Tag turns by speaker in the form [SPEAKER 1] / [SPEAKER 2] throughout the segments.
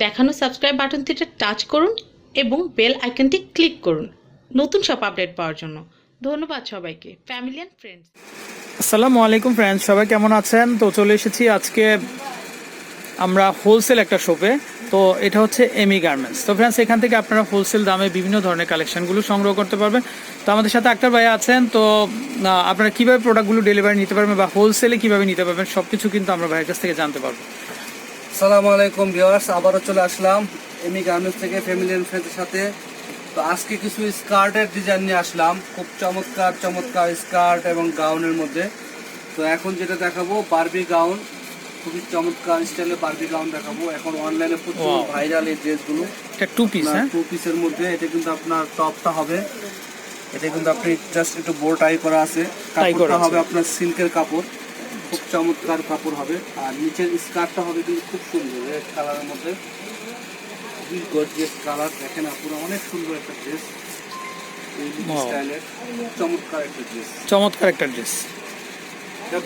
[SPEAKER 1] দেখানো subscribe বাটনটিতে touch করুন এবং বেল আইকনটি ক্লিক করুন। নতুন সব আপডেট পাওয়ার জন্য। ধন্যবাদ সবাইকে। ফ্যামিলি অ্যান্ড ফ্রেন্ডস
[SPEAKER 2] আসসালামু আলাইকুম ফ্রেন্ডস সবাই কেমন আছেন? তো চলে এসেছি আজকে আমরা হোলসেল একটা শপে তো এটা হচ্ছে এমি গার্মেন্টস তো ফ্রেন্ডস এখান থেকে আপনারা হোলসেল দামে বিভিন্ন ধরনের কালেকশনগুলো সংগ্রহ করতে পারবেন। তো আমাদের সাথে আক্তার ভাই আছেন, তো আপনারা কীভাবে প্রোডাক্টগুলো ডেলিভারি নিতে পারবেন বা হোলসেলে কীভাবে নিতে পারবেন সব কিছু কিন্তু আমরা ভাইয়ের কাছ থেকে জানতে পারব।
[SPEAKER 3] সালামু আলাইকুম ভিউয়ার্স আবারও চলে আসলাম এমি গার্মেন্টস থেকে ফ্যামিলি এন্ড ফ্রেন্ডের সাথে। তো আজকে কিছু স্কার্টের ডিজাইন নিয়ে আসলাম খুব চমৎকার চমৎকার স্কার্ট এবং গাউনের মধ্যে। তো এখন যেটা দেখাবো বার্বি গাউন খুবই চমৎকার স্টাইলের বার্বি গাউন দেখাবো। এখন অনলাইনে প্রচুর ভাইরাল এই ড্রেসগুলো
[SPEAKER 2] এটা টু পিস হ্যাঁ?
[SPEAKER 3] টু পিসের মধ্যে এটা কিন্তু আপনার টপটা হবে। এটা কিন্তু আপনি জাস্ট একটু বোর টাই করা আছে। কাপড়টা হবে আপনার সিল্কের কাপড়। খুব চমৎকার কাপড় হবে। আর নিচের স্কার্টটা হবে কিন্তু খুব সুন্দর রেড কালারের মধ্যে। খুবই গর্জিয়াস কালার দেখেন অনেক সুন্দর একটা ড্রেস স্টাইলের চমৎকার একটা ড্রেস
[SPEAKER 2] চমৎকার একটা ড্রেস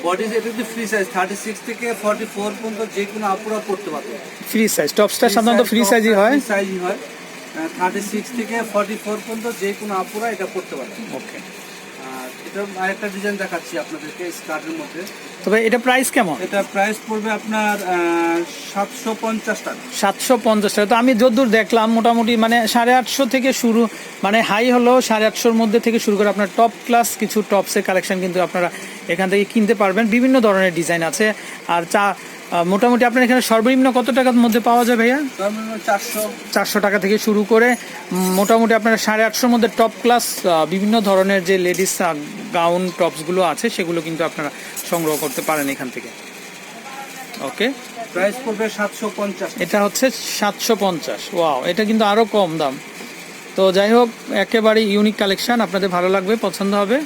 [SPEAKER 3] বডি এটা কিন্তু ফ্রি সাইজ থার্টি সিক্স থেকে ফর্টি ফোর পর্যন্ত যে কোনো আপুরা পড়তে পারবে।
[SPEAKER 2] ফ্রি সাইজ টপসটা সাধারণত ফ্রি সাইজই হয়।
[SPEAKER 3] সাইজই হয়। থার্টি সিক্স থেকে ফর্টি ফোর পর্যন্ত যে কোনো আপুরা এটা পড়তে পারবে।
[SPEAKER 2] ওকে
[SPEAKER 3] আর এটা আরেকটা ডিজাইন দেখাচ্ছি আপনাদেরকে স্কার্টের মধ্যে।
[SPEAKER 2] তবে এটা প্রাইস কেমন?
[SPEAKER 3] এটা প্রাইস পড়বে আপনার সাতশো পঞ্চাশ টাকা।
[SPEAKER 2] সাতশো পঞ্চাশ টাকা। তো আমি যদ্দূর দেখলাম মোটামুটি মানে সাড়ে আটশো থেকে শুরু মানে হাই হলো সাড়ে আটশোর মধ্যে থেকে শুরু করে আপনার টপ ক্লাস কিছু টপসের কালেকশন কিন্তু আপনারা এখান থেকে কিনতে পারবেন। বিভিন্ন ধরনের ডিজাইন আছে। আর চা মোটামুটি আপনার এখানে সর্বনিম্ন কত টাকার মধ্যে পাওয়া যায় ভাইয়া?
[SPEAKER 3] চারশো।
[SPEAKER 2] চারশো টাকা থেকে শুরু করে মোটামুটি আপনার সাড়ে আটশোর মধ্যে টপ ক্লাস বিভিন্ন ধরনের যে লেডিস গাউন টপসগুলো আছে সেগুলো কিন্তু আপনারা সংগ্রহ করতে পারেন এখান থেকে। ওকে
[SPEAKER 3] প্রাইস পড়বে সাতশো পঞ্চাশ।
[SPEAKER 2] এটা হচ্ছে সাতশো পঞ্চাশ। ওয়াও এটা কিন্তু আরও কম দাম। তো যাই হোক একেবারে ইউনিক কালেকশন আপনাদের ভালো লাগবে পছন্দ হবে।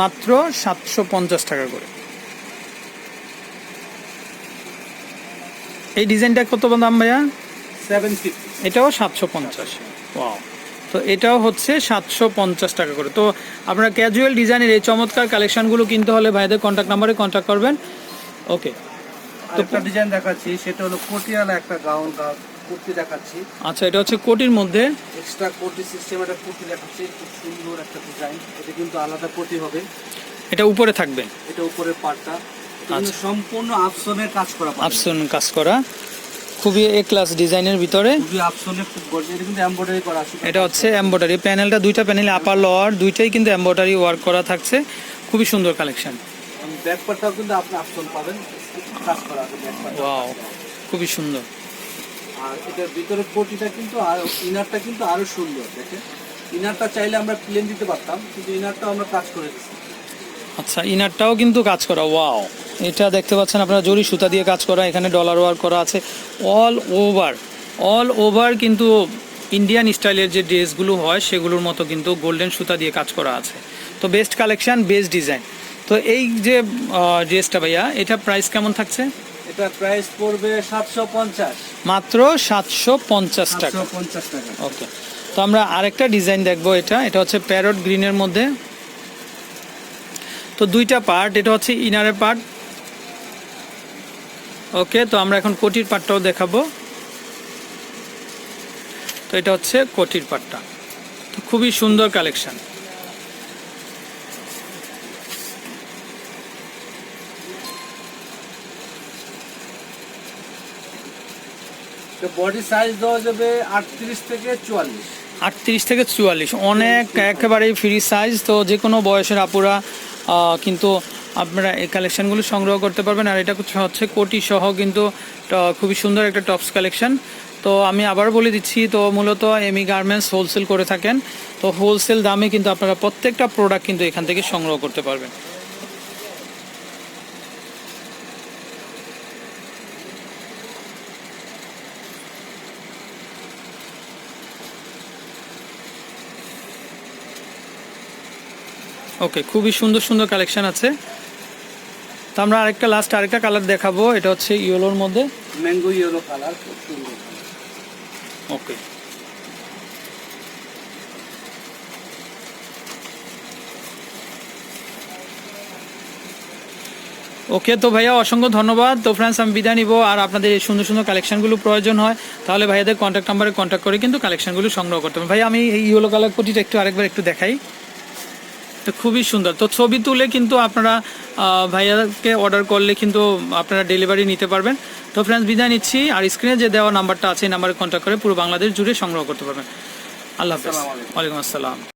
[SPEAKER 2] মাত্র সাতশো পঞ্চাশ টাকা করে। এই ডিজাইনটা কত দাম ভাইয়া?
[SPEAKER 3] সেভেন
[SPEAKER 2] এটাও সাতশো পঞ্চাশ। ওয়াও তো এটাও হচ্ছে সাতশো পঞ্চাশ টাকা করে। তো আপনারা ক্যাজুয়াল ডিজাইনের এই চমৎকার কালেকশনগুলো কিনতে হলে ভাইদের কন্ট্যাক্ট নাম্বারে কন্ট্যাক্ট করবেন। ওকে তো
[SPEAKER 3] একটা ডিজাইন দেখাচ্ছি সেটা হলো কোটিয়ালা একটা গাউন গাউন কুর্তি দেখাচ্ছি।
[SPEAKER 2] আচ্ছা এটা হচ্ছে কোটির মধ্যে।
[SPEAKER 3] এক্সট্রা কোটি সিস্টেম একটা কুর্তি দেখাচ্ছি খুব সুন্দর একটা ডিজাইন এটা কিন্তু আলাদা কোটি হবে।
[SPEAKER 2] এটা উপরে থাকবে।
[SPEAKER 3] এটা উপরের পার্টটা। সম্পূর্ণ আফসনের কাজ করা।
[SPEAKER 2] আফসন কাজ করা। খুবই এ ক্লাস ডিজাইনের ভিতরে।
[SPEAKER 3] এটা কিন্তু এমব্রয়ডারি করা আছে।
[SPEAKER 2] এটা হচ্ছে এম্বয়ডারি প্যানেলটা দুইটা প্যানেলে আপার লোয়ার দুইটাই কিন্তু এম্বয়ডারি ওয়ার্ক করা থাকছে। খুবই সুন্দর কালেকশন
[SPEAKER 3] ব্যাক পার্টটাও কিন্তু আপনি আফসন পাবেন। কাজ করা
[SPEAKER 2] ওয়াও খুবই সুন্দর।
[SPEAKER 3] আর এটার ভিতরে কোটিটা কিন্তু আর ইনারটা কিন্তু আরও সুন্দর দেখেন। ইনারটা চাইলে আমরা প্লেন দিতে পারতাম কিন্তু ইনারটাও আমরা কাজ করে দিচ্ছি
[SPEAKER 2] আচ্ছা ইনারটাও কিন্তু কাজ করা। ওয়াও এটা দেখতে পাচ্ছেন আপনারা জরি সুতা দিয়ে কাজ করা এখানে ডলার ওয়ার করা আছে। অল ওভার অল ওভার কিন্তু ইন্ডিয়ান স্টাইলের যে ড্রেসগুলো হয় সেগুলোর মতো কিন্তু গোল্ডেন সুতা দিয়ে কাজ করা আছে। তো বেস্ট কালেকশন বেস্ট ডিজাইন তো এই যে ড্রেসটা ভাইয়া এটা প্রাইস কেমন থাকছে?
[SPEAKER 3] এটা প্রাইস পড়বে সাতশো পঞ্চাশ।
[SPEAKER 2] মাত্র সাতশো পঞ্চাশ টাকা।
[SPEAKER 3] সাতশো পঞ্চাশ টাকা।
[SPEAKER 2] ওকে তো আমরা আরেকটা ডিজাইন দেখব এটা এটা হচ্ছে প্যারট গ্রিনের মধ্যে। তো দুইটা পার্ট এটা হচ্ছে ইনারের পার্ট ওকে তো আমরা এখন কোটির পার্টটাও দেখাবো। তো এটা হচ্ছে কোটির পার্টটা তো খুবই সুন্দর কালেকশন।
[SPEAKER 3] বডি সাইজ দেওয়া যাবে আটত্রিশ থেকে চুয়াল্লিশ।
[SPEAKER 2] আটত্রিশ থেকে চুয়াল্লিশ। অনেক একেবারেই ফ্রি সাইজ তো যে কোনো বয়সের আপুরা কিন্তু আপনারা এই কালেকশনগুলো সংগ্রহ করতে পারবেন। আর এটা হচ্ছে কোটি সহ কিন্তু খুবই সুন্দর একটা টপস কালেকশন তো আমি আবার বলে দিচ্ছি, তো মূলত এমি গার্মেন্টস হোলসেল করে থাকেন। তো হোলসেল দামে কিন্তু আপনারা প্রত্যেকটা প্রোডাক্ট কিন্তু এখান থেকে সংগ্রহ করতে পারবেন। ওকে খুবই সুন্দর সুন্দর কালেকশন আছে। তো আমরা আরেকটা লাস্ট আরেকটা কালার দেখাবো। এটা হচ্ছে ইয়েলোর মধ্যে।
[SPEAKER 3] Mango yellow colour
[SPEAKER 2] okay okay তো ভাইয়া অসংখ্য ধন্যবাদ। তো ফ্রেন্ডস আমি বিদায় নিব। আর আপনাদের এই সুন্দর সুন্দর কালেকশনগুলো প্রয়োজন হয় তাহলে ভাইয়াদের কন্ট্যাক্ট নাম্বারে কন্ট্যাক্ট করে কিন্তু কালেকশনগুলো সংগ্রহ করতে হবে। ভাই আমি এই ইয়েলো কালার কোটিটা একটু আরেকবার একটু দেখাই। তো খুবই সুন্দর। তো ছবি তুলে কিন্তু আপনারা ভাইয়াকে অর্ডার করলে কিন্তু আপনারা ডেলিভারি নিতে পারবেন। তো ফ্রেন্ডস বিদায় নিচ্ছি। আর স্ক্রিনে যে দেওয়া নাম্বারটা আছে এই নাম্বারে কন্ট্যাক্ট করে পুরো বাংলাদেশ জুড়ে সংগ্রহ করতে পারবেন। আল্লাহ হাফেজ।
[SPEAKER 3] আলাইকুম।
[SPEAKER 2] ওয়ালাইকুম আসসালাম।